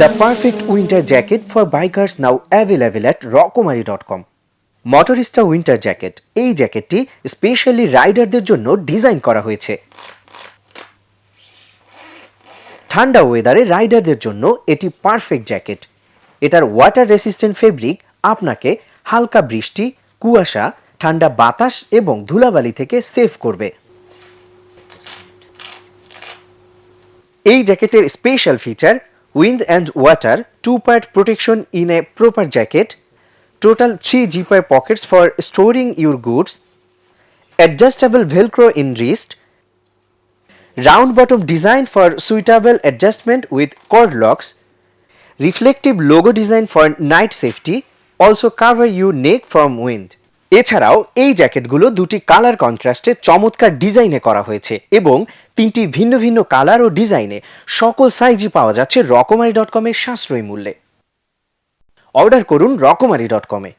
The jacket for bikers now bikers now available dot com Motorista winter jacket এই জ্যাকেটটি specially রাইডারদের জন্য design করা হয়েছে। ঠান্ডা ওয়েদারে রাইডারদের জন্য এটি পারফেক্ট জ্যাকেট এটার ওয়াটার রেসিস্ট্যান্ট ফেব্রিক আপনাকে হালকা বৃষ্টি, কুয়াশা, ঠান্ডা বাতাস এবং ধুলাবালি থেকে সেভ করবে। এই জ্যাকেটের special feature wind and water, 2-part protection in a proper jacket, total 3 zipper pockets for storing your goods, adjustable velcro in wrist, round bottom design for suitable adjustment with cord locks, reflective logo design for night safety, also cover your neck from wind. এছাড়াও এই জ্যাকেটগুলো দুটি colour কন্ট্রাস্টে চমৎকার ডিজাইনে করা হয়েছে এবং তিনটি ভিন্ন ভিন্ন কালার ও ডিজাইনে সকল সাইজই পাওয়া যাচ্ছে রকমারি ডট কমের সাশ্রয়ী মূল্যে। অর্ডার করুন রকমারি ডট কমে।